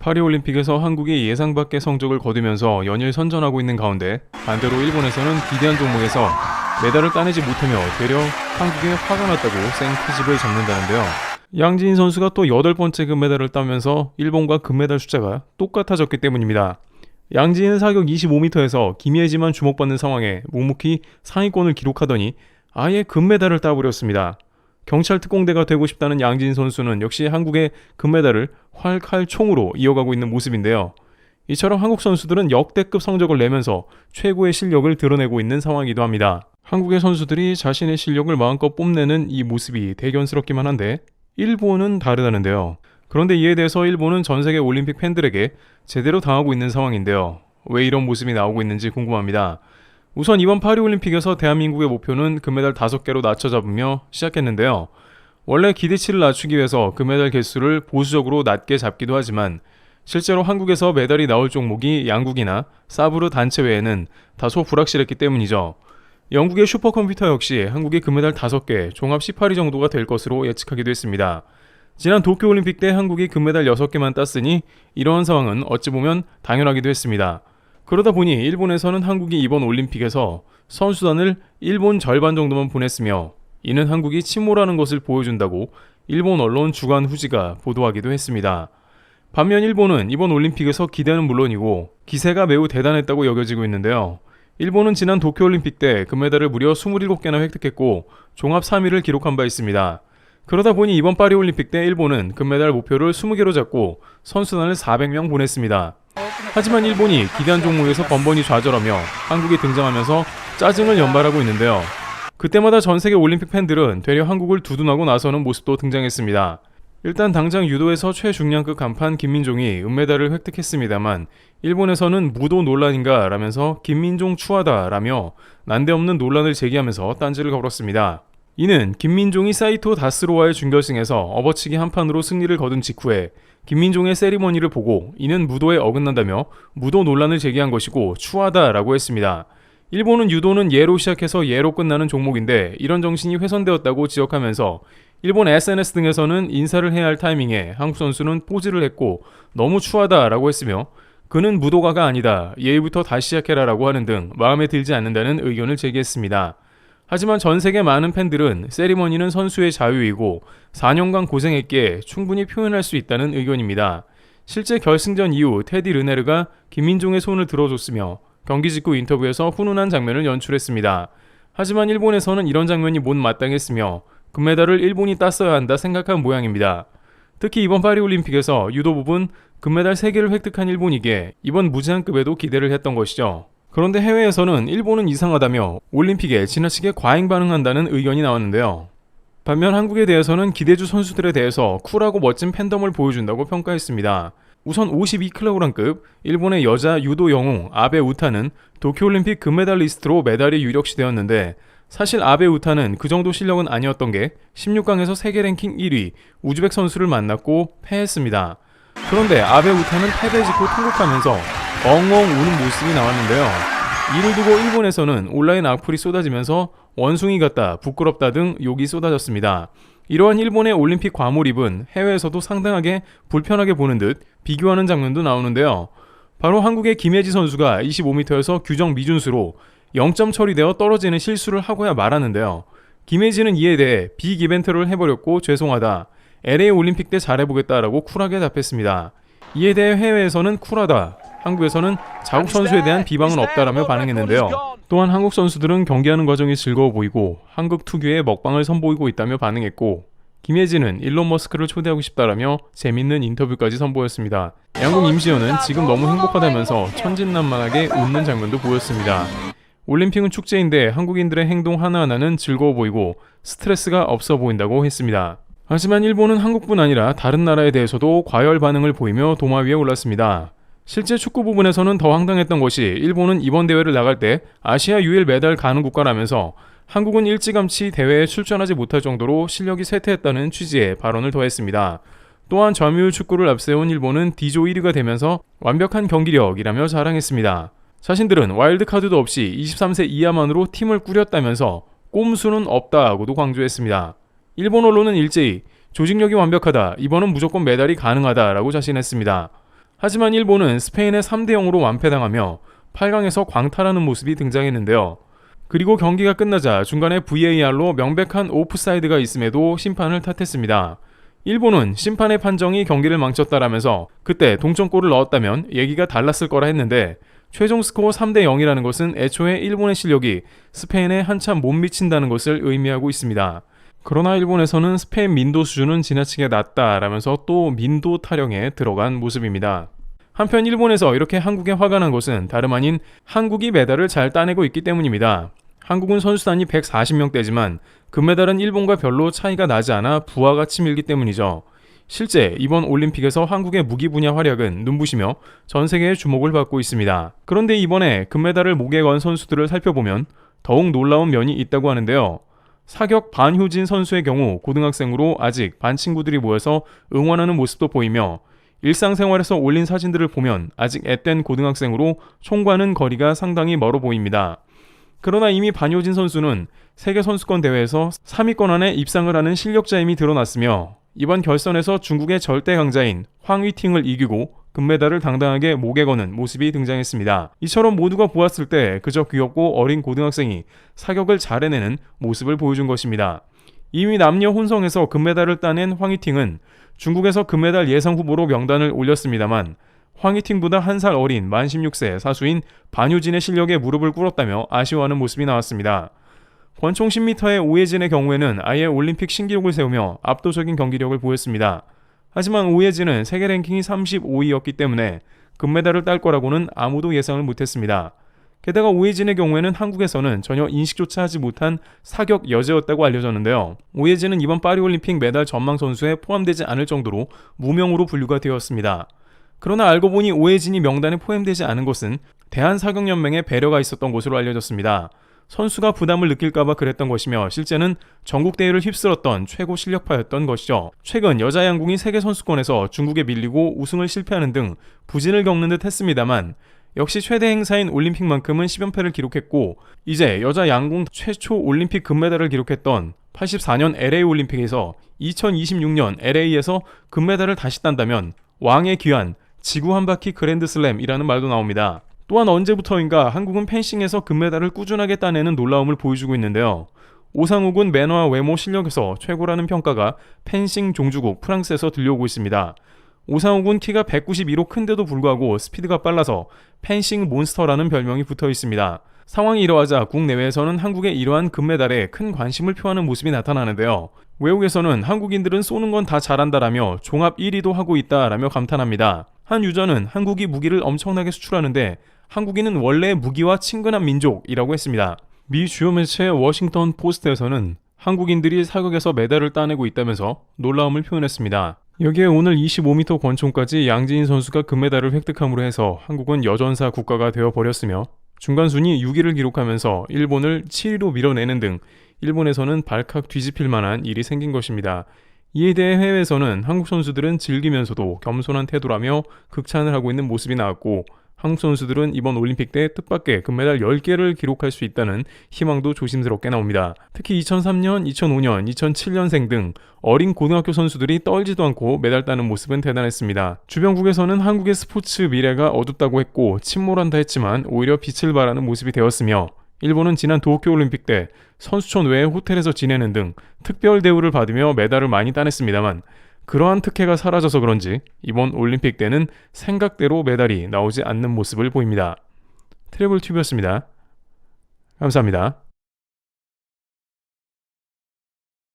파리올림픽에서 한국이 예상 밖의 성적을 거두면서 연일 선전하고 있는 가운데 반대로 일본에서는 기대한 종목에서 메달을 따내지 못하며 되려 한국에 화가 났다고 생트집을 잡는다는데요. 양지인 선수가 또 여덟 번째 금메달을 따면서 일본과 금메달 숫자가 똑같아졌기 때문입니다. 양지인은 사격 25m에서 김예지만 주목받는 상황에 묵묵히 상위권을 기록하더니 아예 금메달을 따버렸습니다. 경찰 특공대가 되고 싶다는 양진 선수는 역시 한국의 금메달을 활칼총으로 이어가고 있는 모습인데요. 이처럼 한국 선수들은 역대급 성적을 내면서 최고의 실력을 드러내고 있는 상황이기도 합니다. 한국의 선수들이 자신의 실력을 마음껏 뽐내는 이 모습이 대견스럽기만 한데 일본은 다르다는데요. 그런데 이에 대해서 일본은 전 세계 올림픽 팬들에게 제대로 당하고 있는 상황인데요. 왜 이런 모습이 나오고 있는지 궁금합니다. 우선 이번 파리올림픽에서 대한민국의 목표는 금메달 5개로 낮춰 잡으며 시작했는데요. 원래 기대치를 낮추기 위해서 금메달 개수를 보수적으로 낮게 잡기도 하지만 실제로 한국에서 메달이 나올 종목이 양국이나 사브르 단체 외에는 다소 불확실했기 때문이죠. 영국의 슈퍼컴퓨터 역시 한국의 금메달 5개, 종합 18위 정도가 될 것으로 예측하기도 했습니다. 지난 도쿄올림픽 때 한국이 금메달 6개만 땄으니 이러한 상황은 어찌 보면 당연하기도 했습니다. 그러다 보니 일본에서는 한국이 이번 올림픽에서 선수단을 일본 절반 정도만 보냈으며 이는 한국이 침몰하는 것을 보여준다고 일본 언론 주간 후지가 보도하기도 했습니다. 반면 일본은 이번 올림픽에서 기대는 물론이고 기세가 매우 대단했다고 여겨지고 있는데요. 일본은 지난 도쿄올림픽 때 금메달을 무려 27개나 획득했고 종합 3위를 기록한 바 있습니다. 그러다 보니 이번 파리올림픽 때 일본은 금메달 목표를 20개로 잡고 선수단을 400명 보냈습니다. 하지만 일본이 기대한 종목에서 번번이 좌절하며 한국에 등장하면서 짜증을 연발하고 있는데요. 그때마다 전 세계 올림픽 팬들은 되려 한국을 두둔하고 나서는 모습도 등장했습니다. 일단 당장 유도에서 최중량급 간판 김민종이 은메달을 획득했습니다만 일본에서는 무도 논란인가 라면서 김민종 추하다 라며 난데없는 논란을 제기하면서 딴지를 걸었습니다. 이는 김민종이 사이토 다스로와의 준결승에서 업어치기 한 판으로 승리를 거둔 직후에 김민종의 세리머니를 보고 이는 무도에 어긋난다며 무도 논란을 제기한 것이고 추하다라고 했습니다. 일본은 유도는 예로 시작해서 예로 끝나는 종목인데 이런 정신이 훼손되었다고 지적하면서 일본 SNS 등에서는 인사를 해야 할 타이밍에 한국 선수는 포즈를 했고 너무 추하다라고 했으며 그는 무도가가 아니다 예의부터 다시 시작해라라고 하는 등 마음에 들지 않는다는 의견을 제기했습니다. 하지만 전 세계 많은 팬들은 세리머니는 선수의 자유이고 4년간 고생했기에 충분히 표현할 수 있다는 의견입니다. 실제 결승전 이후 테디 르네르가 김민종의 손을 들어줬으며 경기 직후 인터뷰에서 훈훈한 장면을 연출했습니다. 하지만 일본에서는 이런 장면이 못 마땅했으며 금메달을 일본이 땄어야 한다 생각한 모양입니다. 특히 이번 파리올림픽에서 유도 부분 금메달 3개를 획득한 일본이기에 이번 무제한급에도 기대를 했던 것이죠. 그런데 해외에서는 일본은 이상하다며 올림픽에 지나치게 과잉 반응한다는 의견이 나왔는데요. 반면 한국에 대해서는 기대주 선수들에 대해서 쿨하고 멋진 팬덤을 보여준다고 평가했습니다. 우선 52kg급 일본의 여자 유도 영웅 아베 우타는 도쿄올림픽 금메달리스트로 메달이 유력시되었는데 사실 아베 우타는 그 정도 실력은 아니었던 게 16강에서 세계 랭킹 1위 우즈벡 선수를 만났고 패했습니다. 그런데 아베 우타는 패배 직후 통곡하면서 엉엉 우는 모습이 나왔는데요. 이를 두고 일본에서는 온라인 악플이 쏟아지면서 원숭이 같다, 부끄럽다 등 욕이 쏟아졌습니다. 이러한 일본의 올림픽 과몰입은 해외에서도 상당하게 불편하게 보는 듯 비교하는 장면도 나오는데요. 바로 한국의 김혜지 선수가 25m에서 규정 미준수로 0점 처리되어 떨어지는 실수를 하고야 말았는데요. 김혜지는 이에 대해 빅 이벤트를 해버렸고 죄송하다. LA 올림픽 때 잘해보겠다라고 쿨하게 답했습니다. 이에 대해 해외에서는 쿨하다. 한국에서는 자국 선수에 대한 비방은 없다라며 반응했는데요. 또한 한국 선수들은 경기하는 과정이 즐거워 보이고 한국 특유의 먹방을 선보이고 있다며 반응했고 김혜진은 일론 머스크를 초대하고 싶다라며 재밌는 인터뷰까지 선보였습니다. 양국 임시연은 지금 너무 행복하다면서 천진난만하게 웃는 장면도 보였습니다. 올림픽은 축제인데 한국인들의 행동 하나하나는 즐거워 보이고 스트레스가 없어 보인다고 했습니다. 하지만 일본은 한국뿐 아니라 다른 나라에 대해서도 과열 반응을 보이며 도마 위에 올랐습니다. 실제 축구 부분에서는 더 황당했던 것이 일본은 이번 대회를 나갈 때 아시아 유일 메달 가는 국가라면서 한국은 일찌감치 대회에 출전하지 못할 정도로 실력이 쇠퇴했다는 취지의 발언을 더했습니다. 또한 점유율 축구를 앞세운 일본은 D조 1위가 되면서 완벽한 경기력이라며 자랑했습니다. 자신들은 와일드카드도 없이 23세 이하만으로 팀을 꾸렸다면서 꼼수는 없다고도 강조했습니다. 일본 언론은 일제히 조직력이 완벽하다, 이번은 무조건 메달이 가능하다라고 자신했습니다. 하지만 일본은 스페인에 3대 0으로 완패당하며 8강에서 광탈하는 모습이 등장했는데요. 그리고 경기가 끝나자 중간에 VAR로 명백한 오프사이드가 있음에도 심판을 탓했습니다. 일본은 심판의 판정이 경기를 망쳤다라면서 그때 동점골을 넣었다면 얘기가 달랐을 거라 했는데 최종 스코어 3대 0이라는 것은 애초에 일본의 실력이 스페인에 한참 못 미친다는 것을 의미하고 있습니다. 그러나 일본에서는 스페인 민도 수준은 지나치게 낮다라면서 또 민도 타령에 들어간 모습입니다. 한편 일본에서 이렇게 한국에 화가 난 것은 다름 아닌 한국이 메달을 잘 따내고 있기 때문입니다. 한국은 선수단이 140명대지만 금메달은 일본과 별로 차이가 나지 않아 부하가 치밀기 때문이죠. 실제 이번 올림픽에서 한국의 무기 분야 활약은 눈부시며 전 세계의 주목을 받고 있습니다. 그런데 이번에 금메달을 목에 건 선수들을 살펴보면 더욱 놀라운 면이 있다고 하는데요. 사격 반효진 선수의 경우 고등학생으로 아직 반 친구들이 모여서 응원하는 모습도 보이며 일상생활에서 올린 사진들을 보면 아직 앳된 고등학생으로 총과는 거리가 상당히 멀어 보입니다. 그러나 이미 반효진 선수는 세계 선수권 대회에서 3위권 안에 입상을 하는 실력자임이 드러났으며 이번 결선에서 중국의 절대 강자인 황위팅을 이기고 금메달을 당당하게 목에 거는 모습이 등장했습니다. 이처럼 모두가 보았을 때 그저 귀엽고 어린 고등학생이 사격을 잘 해내는 모습을 보여준 것입니다. 이미 남녀 혼성에서 금메달을 따낸 황희팅은 중국에서 금메달 예상 후보로 명단을 올렸습니다만 황희팅보다 한 살 어린 만 16세 사수인 반효진의 실력에 무릎을 꿇었다며 아쉬워하는 모습이 나왔습니다. 권총 10m의 오예진의 경우에는 아예 올림픽 신기록을 세우며 압도적인 경기력을 보였습니다. 하지만 오예진은 세계 랭킹이 35위였기 때문에 금메달을 딸 거라고는 아무도 예상을 못했습니다. 게다가 오예진의 경우에는 한국에서는 전혀 인식조차 하지 못한 사격 여제였다고 알려졌는데요. 오예진은 이번 파리올림픽 메달 전망 선수에 포함되지 않을 정도로 무명으로 분류가 되었습니다. 그러나 알고 보니 오해진이 명단에 포함되지 않은 것은 대한사격연맹의 배려가 있었던 것으로 알려졌습니다. 선수가 부담을 느낄까봐 그랬던 것이며 실제는 전국 대회를 휩쓸었던 최고 실력파였던 것이죠. 최근 여자 양궁이 세계 선수권에서 중국에 밀리고 우승을 실패하는 등 부진을 겪는 듯 했습니다만 역시 최대 행사인 올림픽만큼은 10연패를 기록했고 이제 여자 양궁 최초 올림픽 금메달을 기록했던 84년 LA 올림픽에서 2026년 LA에서 금메달을 다시 딴다면 왕의 귀환 지구 한 바퀴 그랜드슬램이라는 말도 나옵니다. 또한 언제부터인가 한국은 펜싱에서 금메달을 꾸준하게 따내는 놀라움을 보여주고 있는데요. 오상욱은 매너와 외모 실력에서 최고라는 평가가 펜싱 종주국 프랑스에서 들려오고 있습니다. 오상욱은 키가 192로 큰데도 불구하고 스피드가 빨라서 펜싱 몬스터라는 별명이 붙어 있습니다. 상황이 이러하자 국내외에서는 한국의 이러한 금메달에 큰 관심을 표하는 모습이 나타나는데요. 외국에서는 한국인들은 쏘는 건 다 잘한다라며 종합 1위도 하고 있다라며 감탄합니다. 한 유저는 한국이 무기를 엄청나게 수출하는데 한국인은 원래 무기와 친근한 민족이라고 했습니다. 미 주요 매체 워싱턴 포스트에서는 한국인들이 사격에서 메달을 따내고 있다면서 놀라움을 표현했습니다. 여기에 오늘 25m 권총까지 양지인 선수가 금메달을 획득함으로 해서 한국은 여전사 국가가 되어버렸으며 중간 순위 6위를 기록하면서 일본을 7위로 밀어내는 등 일본에서는 발칵 뒤집힐 만한 일이 생긴 것입니다. 이에 대해 해외에서는 한국 선수들은 즐기면서도 겸손한 태도라며 극찬을 하고 있는 모습이 나왔고 한국 선수들은 이번 올림픽 때 뜻밖의 금메달 10개를 기록할 수 있다는 희망도 조심스럽게 나옵니다. 특히 2003년, 2005년, 2007년생 등 어린 고등학교 선수들이 떨지도 않고 메달 따는 모습은 대단했습니다. 주변국에서는 한국의 스포츠 미래가 어둡다고 했고 침몰한다 했지만 오히려 빛을 발하는 모습이 되었으며 일본은 지난 도쿄올림픽 때 선수촌 외에 호텔에서 지내는 등 특별 대우를 받으며 메달을 많이 따냈습니다만 그러한 특혜가 사라져서 그런지 이번 올림픽 때는 생각대로 메달이 나오지 않는 모습을 보입니다. 트래블 튜브였습니다. 감사합니다.